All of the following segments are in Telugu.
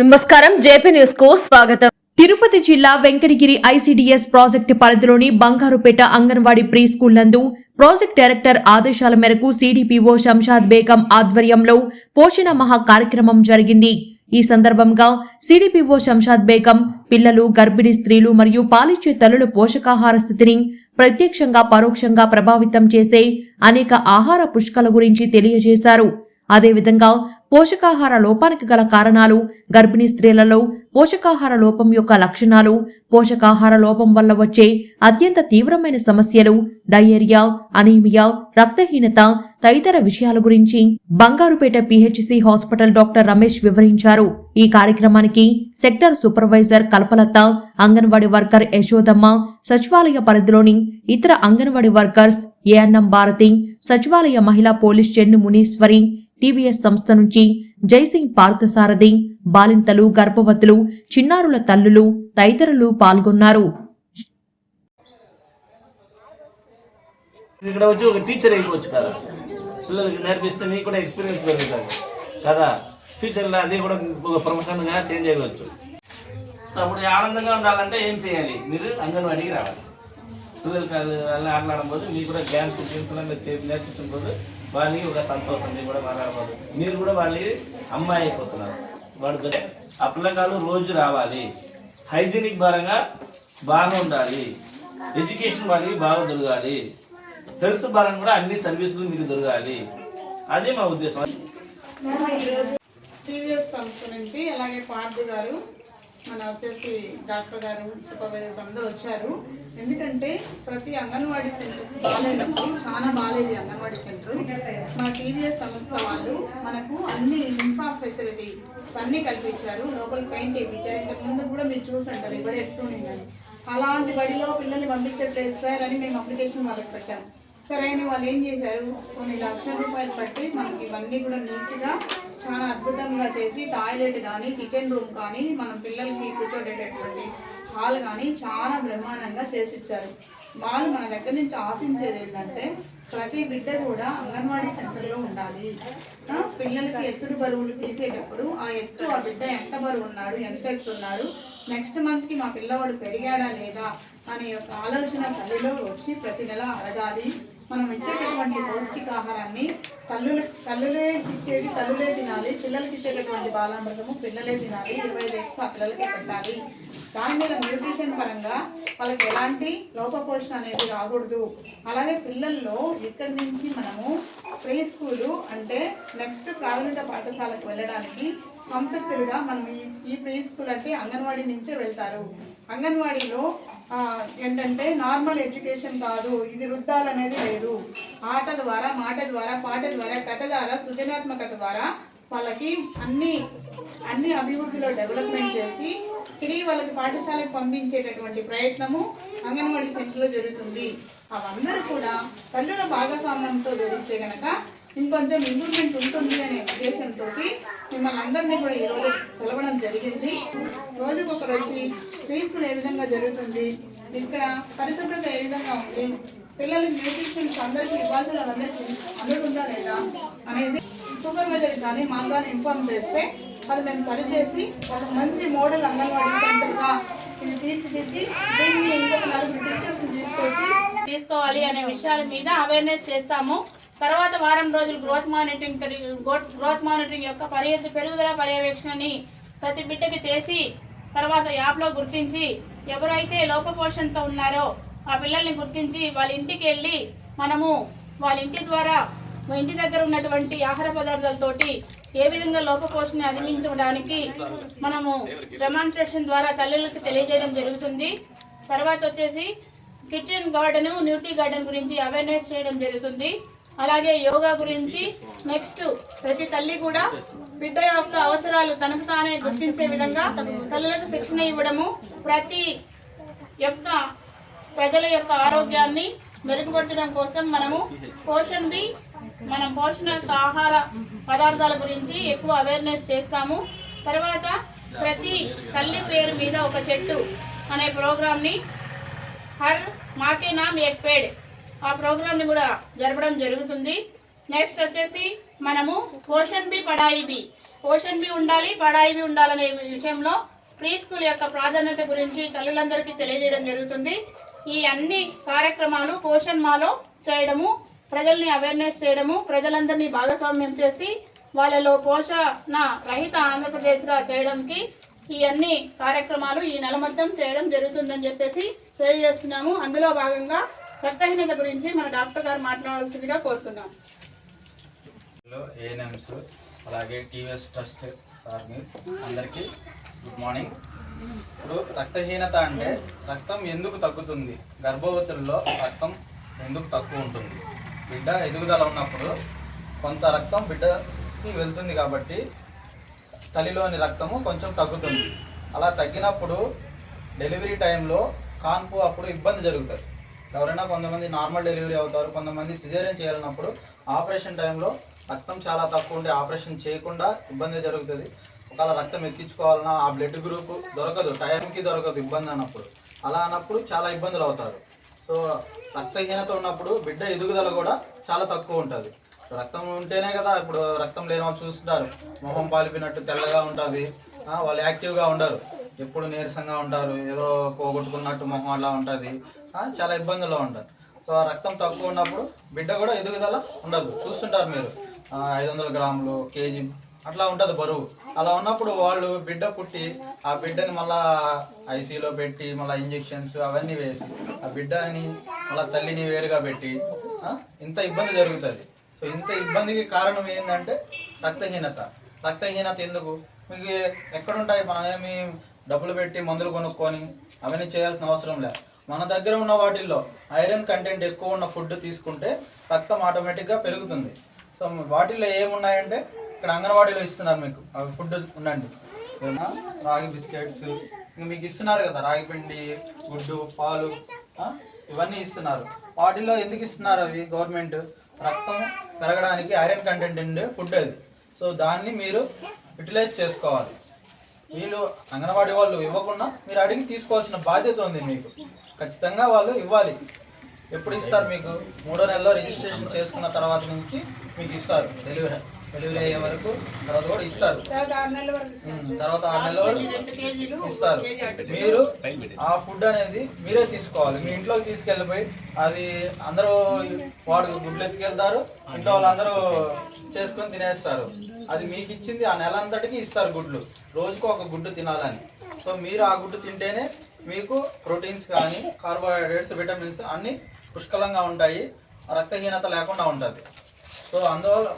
నమస్కారం. జేపీ న్యూస్కు స్వాగతం. తిరుపతి జిల్లా వెంకటగిరి ఐసీడీఎస్ ప్రాజెక్టు పరిధిలోని బంగారుపేట అంగన్వాడీ ప్రీ స్కూల్ నందు ప్రాజెక్ట్ డైరెక్టర్ ఆదేశాల మేరకు సిడిపిఓ శంషాద్ బేగం ఆధ్వర్యంలో పోషణ మహా కార్యక్రమం జరిగింది. ఈ సందర్భంగా సిడిపిఓ శంషాద్ బేగం పిల్లలు గర్భిణీ స్త్రీలు మరియు పాలిచ్చే తల్లుల పోషకాహార స్థితిని ప్రత్యక్షంగా పరోక్షంగా ప్రభావితం చేసే అనేక ఆహార పుష్కల గురించి తెలియజేశారు. అదేవిధంగా పోషకాహార లోపానికి గల కారణాలు గర్భిణీ స్త్రీలలో పోషకాహార లోపం యొక్క లక్షణాలు పోషకాహార లోపం వల్ల వచ్చే అత్యంత తీవ్రమైన సమస్యలు డయేరియా అనీమియా రక్తహీనత తదితర విషయాల గురించి Bangarupeta PHC hospital doctor Ramesh వివరించారు. ఈ కార్యక్రమానికి sector supervisor Kalpalatha anganwadi worker Yashodamma సచివాలయ పరిధిలోని ఇతర అంగన్వాడీ వర్కర్స్ ఏఎన్ఎం భారతి సచివాలయ మహిళా పోలీస్ చెన్ను మునీశ్వరి టీవీఎస్ సంస్థ నుంచి జైసింగ్ పార్థసారథి బాలింతలు గర్భవతులు చిన్నారుల తల్లులు తదితరులు పాల్గొన్నారు. ఇక్కడ వచ్చి ఒక టీచర్ అయిపోవచ్చు కదా. పిల్లలకి నేర్పిస్తే నీకు కూడా ఎక్స్పీరియన్స్ దొరుకుతుంది. కదా? ఫ్యూచర్లో అది కూడా ఒక ప్రొఫెషన్గా చేంజ్ అయ్యవచ్చు సో అప్పుడు ఆనందంగా ఉండాలంటే ఏం చేయాలి? మీరు అంగన్వాడికి రావాలి. పిల్లలకి అలా ఆటలాడబోదు మీకు కూడా గేమ్స్ గేమ్స్ నేర్పించబోదు. వాళ్ళకి ఒక సంతోషం మీకు కూడా మాట్లాడబోదు మీరు కూడా వాళ్ళకి అమ్మాయి అయిపోతున్నారు. వాడు ఆ పిల్లకాయలు రోజు రావాలి. హైజీనిక్ పరంగా బాగా ఉండాలి. ఎడ్యుకేషన్ వాళ్ళకి బాగా దొరకాలి. హెల్త్ పరంగా కూడా అన్ని సర్వీసులు మీకు దొరకాలి. అదే మా ఉద్దేశం. టీవీఎస్ సంస్థ నుంచి అలాగే పార్థు గారు మన వచ్చేసి డాక్టర్ గారు సూపర్వైజర్స్ అందరూ వచ్చారు. ఎందుకంటే ప్రతి అంగన్వాడీ సెంటర్స్ బాగాలేనప్పుడు చాలా బాగాలేదు అంగన్వాడీ సెంటర్. మన టీవీఎస్ సంస్థ వాళ్ళు మనకు అన్ని ఇన్ఫ్రా ఫెసిలిటీ అన్నీ కల్పించారు. లోకల్ పెయింట్ వేయించారు. ఇంతకుముందు కూడా మీరు చూసుంటారు ఈ బడి ఎట్లుండిందని అలాంటి బడిలో పిల్లల్ని పంపించట్లేదు సార్ అని మేము అప్లికేషన్ వాళ్ళకి పెట్టాం. సరే అని వాళ్ళు ఏం చేశారు? కొన్ని లక్షల రూపాయలు పట్టి మనకి ఇవన్నీ కూడా నీట్గా చాలా అద్భుతంగా చేసి టాయిలెట్ కానీ కిచెన్ రూమ్ కానీ మనం పిల్లలకి కూర్చోబెట్టేటువంటి హాల్ కానీ చాలా బ్రహ్మాండంగా చేసి ఇచ్చారు వాళ్ళు మన దగ్గర నుంచి ఆశించేది ఏంటంటే ప్రతి బిడ్డ కూడా అంగన్వాడీ సెంటర్లో ఉండాలి. పిల్లలకి ఎత్తుడు బరువులు తీసేటప్పుడు ఆ ఎత్తు ఆ బిడ్డ ఎంత బరువు ఉన్నాడు ఎంత ఎత్తున్నాడు నెక్స్ట్ మంత్కి మా పిల్లవాడు పెరిగాడా లేదా అనే యొక్క ఆలోచన తల్లిలో వచ్చి ప్రతి నెల అడగాలి. మనం ఇచ్చేటటువంటి పౌష్టికాహారాన్ని తల్లుల తల్లులే ఇచ్చేది తల్లులే తినాలి పిల్లలకి ఇచ్చేటటువంటి బాలామృతము పిల్లలే తినాలి ఇరవై ఐదు ఎక్స్ ఆ పిల్లలకే పెట్టాలి. దాని మీద న్యూట్రిషన్ పరంగా వాళ్ళకి ఎలాంటి లోపపోషణ అనేది రాకూడదు. అలాగే పిల్లల్లో ఇక్కడి నుంచి మనము ప్రీ స్కూలు అంటే నెక్స్ట్ ప్రాథమిక పాఠశాలకు వెళ్ళడానికి సంసక్తులుగా మనం ఈ ఈ ప్రీ స్కూల్ అంటే అంగన్వాడీ నుంచే వెళ్తారు. అంగన్వాడీలో ఏంటంటే నార్మల్ ఎడ్యుకేషన్ కాదు ఇది వృద్ధాలనేది లేదు. ఆట ద్వారా మాట ద్వారా పాట ద్వారా కథ ద్వారా సృజనాత్మకత ద్వారా వాళ్ళకి అన్ని అన్ని అభివృద్ధిలో డెవలప్మెంట్ చేసి తిరిగి వాళ్ళకి పాఠశాలకు పంపించేటటువంటి ప్రయత్నము అంగన్వాడీ సెంటర్లో జరుగుతుంది. అవందరూ కూడా తల్లుల భాగస్వామ్యంతో జరిగితే కనుక ఇంకొంచెం ఇంప్రూవ్మెంట్ ఉంటుంది అనే ఉద్దేశంతో మిమ్మల్ని అందరినీ కూడా ఈరోజు పిలవడం జరిగింది. రోజుకు ఒక రోజు స్కూల్ ఏ విధంగా జరుగుతుంది ఇక్కడ పరిశుభ్రత ఏ విధంగా ఉంది పిల్లలకి న్యూట్రిషన్స్ అందరికీ ఇవ్వాల్సిన అందరికీ అందుతుందా లేదా అనేది సూపర్వైజర్ కానీ మాకు కానీ ఇన్ఫార్మ్ చేస్తే అది మేము సరిచేసి ఒక మంచి మోడల్ అంగన్వాడీ సెంటర్గా ఇది తీర్చిదిద్ది దీన్ని ఇంకొక నలుగురు టీచర్స్ని తీసుకొచ్చి తీసుకోవాలి అనే విషయాల మీద అవేర్నెస్ చేస్తాము. తర్వాత వారం రోజులు గ్రోత్ మానిటరింగ్ గ్రోత్ మానిటరింగ్ యొక్క పర్య పెరుగుదల పర్యవేక్షణని ప్రతి బిడ్డకు చేసి తర్వాత యాప్లో గుర్తించి ఎవరైతే లోపపోషణతో ఉన్నారో ఆ పిల్లల్ని గుర్తించి వాళ్ళ ఇంటికి వెళ్ళి మనము వాళ్ళ ఇంటి ద్వారా మా ఇంటి దగ్గర ఉన్నటువంటి ఆహార పదార్థాలతోటి ఏ విధంగా లోపపోషణ అధిమించడానికి మనము డెమాన్స్ట్రేషన్ ద్వారా తల్లులకు తెలియజేయడం జరుగుతుంది. తర్వాత వచ్చేసి కిచెన్ గార్డెను న్యూట్రీ గార్డెన్ గురించి అవేర్నెస్ చేయడం జరుగుతుంది. అలాగే యోగా గురించి నెక్స్ట్ ప్రతి తల్లి కూడా బిడ్డ యొక్క అవసరాలు తనకు తానే గుర్తించే విధంగా తల్లులకు శిక్షణ ఇవ్వడము ప్రతి యొక్క ప్రజల యొక్క ఆరోగ్యాన్ని మెరుగుపరచడం కోసం మనము పోషణ్ బి మనం పోషణ యొక్క ఆహార పదార్థాల గురించి ఎక్కువ అవేర్నెస్ చేస్తాము. తర్వాత ప్రతి తల్లి పేరు మీద ఒక చెట్టు అనే ప్రోగ్రామ్ని హర్ మాకే నామ్ ఎక్ పేడ్. ఆ ప్రోగ్రామ్ని కూడా జరపడం జరుగుతుంది. నెక్స్ట్ వచ్చేసి మనము పోషన్ బి పడాయి బి పోషన్ బి ఉండాలి పడాయి బి ఉండాలనే విషయంలో ప్రీ స్కూల్ యొక్క ప్రాధాన్యత గురించి తల్లులందరికీ తెలియజేయడం జరుగుతుంది. ఈ అన్ని కార్యక్రమాలు పోషన్ మాలో చేయడము ప్రజల్ని అవేర్నెస్ చేయడము ప్రజలందరినీ భాగస్వామ్యం చేసి వాళ్ళలో పోషణ రహిత ఆంధ్రప్రదేశ్గా చేయడంకి ఈ అన్ని కార్యక్రమాలు ఈ నెల మొత్తం చేయడం జరుగుతుందని చెప్పేసి తెలియజేస్తున్నాము. అందులో భాగంగా రక్తహీనత గురించి మన డాక్టర్ గారు మాట్లాడాల్సిందిగా కోరుతున్నాం. ఏఎన్ఎంస్ అలాగే టీవీఎస్ ట్రస్ట్ సార్ని అందరికీ గుడ్ మార్నింగ్. ఇప్పుడు రక్తహీనత అంటే రక్తం ఎందుకు తగ్గుతుంది? గర్భవతుల్లో రక్తం ఎందుకు తక్కువ ఉంటుంది? బిడ్డ ఎదుగుదల ఉన్నప్పుడు కొంత రక్తం బిడ్డకి వెళ్తుంది కాబట్టి తల్లిలోని రక్తము కొంచెం తగ్గుతుంది. అలా తగ్గినప్పుడు డెలివరీ టైంలో కాన్పు అప్పుడు ఇబ్బంది జరుగుతుంది. ఎవరైనా కొంతమంది నార్మల్ డెలివరీ అవుతారు కొంతమంది సిజేరియన్ చేయాలన్నప్పుడు ఆపరేషన్ టైంలో రక్తం చాలా తక్కువ ఉంటే ఆపరేషన్ చేయకుండా ఇబ్బంది జరుగుతుంది. ఒకవేళ రక్తం ఎక్కించుకోవాలన్నా ఆ బ్లడ్ గ్రూప్ దొరకదు టైంకి దొరకదు ఇబ్బంది అన్నప్పుడు. అలా అన్నప్పుడు చాలా ఇబ్బందులు అవుతారు. సో రక్తహీనత ఉన్నప్పుడు బిడ్డ ఎదుగుదల కూడా చాలా తక్కువ ఉంటుంది. రక్తం ఉంటేనే కదా ఇప్పుడు రక్తం లేని వాళ్ళు చూస్తుంటారు. మొహం పాలిపినట్టు తెల్లగా ఉంటుంది. వాళ్ళు యాక్టివ్గా ఉండరు. ఎప్పుడు నీరసంగా ఉంటారు. ఏదో పోగొట్టుకున్నట్టు మొహం అలా ఉంటుంది. చాలా ఇబ్బందుల్లో ఉంటారు. సో ఆ రక్తం తక్కువ ఉన్నప్పుడు బిడ్డ కూడా ఎదుగుదల ఉండదు. చూస్తుంటారు మీరు. ఐదు వందల గ్రాములు కేజీ అట్లా ఉంటుంది బరువు. అలా ఉన్నప్పుడు వాళ్ళు బిడ్డ పుట్టి ఆ బిడ్డని మళ్ళా ఐసీలో పెట్టి మళ్ళీ ఇంజెక్షన్స్ అవన్నీ వేసి ఆ బిడ్డని మళ్ళీ తల్లిని వేరుగా పెట్టి ఇంత ఇబ్బంది జరుగుతుంది. సో ఇంత ఇబ్బందికి కారణం ఏంటంటే రక్తహీనత. రక్తహీనత ఎందుకు? మీకు ఎక్కడుంటాయి? మనం ఏమి డబ్బులు పెట్టి మందులు కొనుక్కొని అవన్నీ చేయాల్సిన అవసరం లేదు మన దగ్గర ఉన్న వాటిల్లో ఐరన్ కంటెంట్ ఎక్కువ ఉన్న ఫుడ్ తీసుకుంటే రక్తం ఆటోమేటిక్గా పెరుగుతుంది. సో వాటిల్లో ఏమున్నాయంటే ఇక్కడ అంగన్వాడీలో ఇస్తున్నారు మీకు. అవి ఫుడ్ ఉండండి. రాగి బిస్కెట్స్. ఇంక మీకు ఇస్తున్నారు కదా రాగి పిండి గుడ్డు పాలు ఇవన్నీ ఇస్తున్నారు. వాటిల్లో ఎందుకు ఇస్తున్నారు అవి గవర్నమెంట్? రక్తం పెరగడానికి ఐరన్ కంటెంట్ ఉండే ఫుడ్ అది. సో దాన్ని మీరు యూటిలైజ్ చేసుకోవాలి. వీళ్ళు అంగన్వాడీ వాళ్ళు ఇవ్వకుండా మీరు అడిగి తీసుకోవాల్సిన బాధ్యత ఉంది మీకు. ఖచ్చితంగా వాళ్ళు ఇవ్వాలి. ఎప్పుడు ఇస్తారు మీకు? మూడో నెలలో రిజిస్ట్రేషన్ చేసుకున్న తర్వాత నుంచి మీకు ఇస్తారు. డెలివరీ డెలివరీ అయ్యే వరకు తర్వాత కూడా ఇస్తారు. తర్వాత ఆరు నెలల వరకు ఇస్తారు. మీరు ఆ ఫుడ్ అనేది మీరే తీసుకోవాలి. మీ ఇంట్లోకి తీసుకెళ్ళిపోయి అది అందరూ వాడు గుడ్లు ఎత్తుకెళ్తారు ఇంట్లో వాళ్ళందరూ చేసుకొని తినేస్తారు. అది మీకు ఇచ్చింది ఆ నెల అంతటికి ఇస్తారు గుడ్లు. రోజుకు ఒక గుడ్డు తినాలని. సో మీరు ఆ గుడ్డు తింటేనే మీకు ప్రోటీన్స్ కానీ కార్బోహైడ్రేట్స్ విటమిన్స్ అన్నీ పుష్కలంగా ఉంటాయి. రక్తహీనత లేకుండా ఉంటుంది. సో అందువల్ల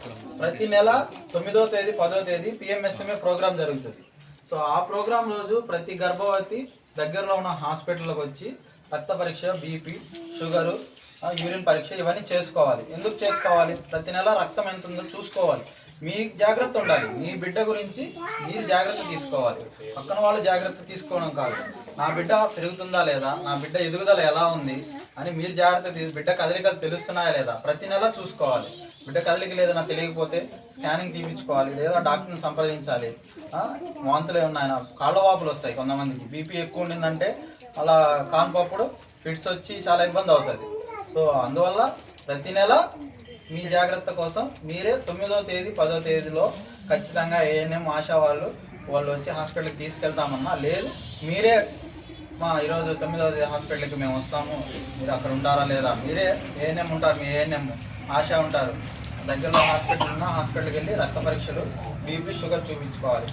ప్రతి నెల తొమ్మిదో తేదీ పదో తేదీ పిఎంఎస్ఎంఏ ప్రోగ్రామ్ జరుగుతుంది. సో ఆ ప్రోగ్రాం రోజు ప్రతి గర్భవతి దగ్గరలో ఉన్న హాస్పిటల్కి వచ్చి రక్త పరీక్ష బీపీ షుగరు యూరిన్ పరీక్ష ఇవన్నీ చేసుకోవాలి. ఎందుకు చేసుకోవాలి? ప్రతి నెల రక్తం ఎంత ఉందో చూసుకోవాలి. మీ జాగ్రత్త ఉండాలి. మీ బిడ్డ గురించి మీరు జాగ్రత్త తీసుకోవాలి. పక్కన వాళ్ళు జాగ్రత్త తీసుకోవడం కాదు. నా బిడ్డ పెరుగుతుందా లేదా? నా బిడ్డ ఎదుగుదల ఎలా ఉంది? అని మీరు జాగ్రత్త తీ- బిడ్డ కదలికలు తెలుస్తున్నాయా లేదా? ప్రతి నెల చూసుకోవాలి. బిడ్డ కదలిక లేదన్నా తెలియకపోతే స్కానింగ్ తీపించుకోవాలి లేదా డాక్టర్ని సంప్రదించాలి. వాంతులు ఏమన్నా కాళ్ళ వాపులు వస్తాయి కొంతమందికి. బీపీ ఎక్కువ ఉండిందంటే అలా కాన్పప్పుడు ఫిట్స్ వచ్చి చాలా ఇబ్బంది అవుతుంది. సో అందువల్ల ప్రతి నెల మీ జాగ్రత్త కోసం మీరే తొమ్మిదో తేదీ పదో తేదీలో ఖచ్చితంగా ఏఎన్ఎం ఆశా వాళ్ళు వాళ్ళు వచ్చి హాస్పిటల్కి తీసుకెళ్తామన్నా లేదు మీరే మా ఈరోజు తొమ్మిదవ తేదీ హాస్పిటల్కి మేము వస్తాము. మీరు అక్కడ ఉంటారా లేదా? మీరే ఏఎన్ఎం ఉంటారు మీ ఏఎన్ఎం ఆశా ఉంటారు. దగ్గరలో హాస్పిటల్ ఉన్న హాస్పిటల్కి వెళ్ళి రక్త పరీక్షలు బీపీ షుగర్ చూపించుకోవాలి.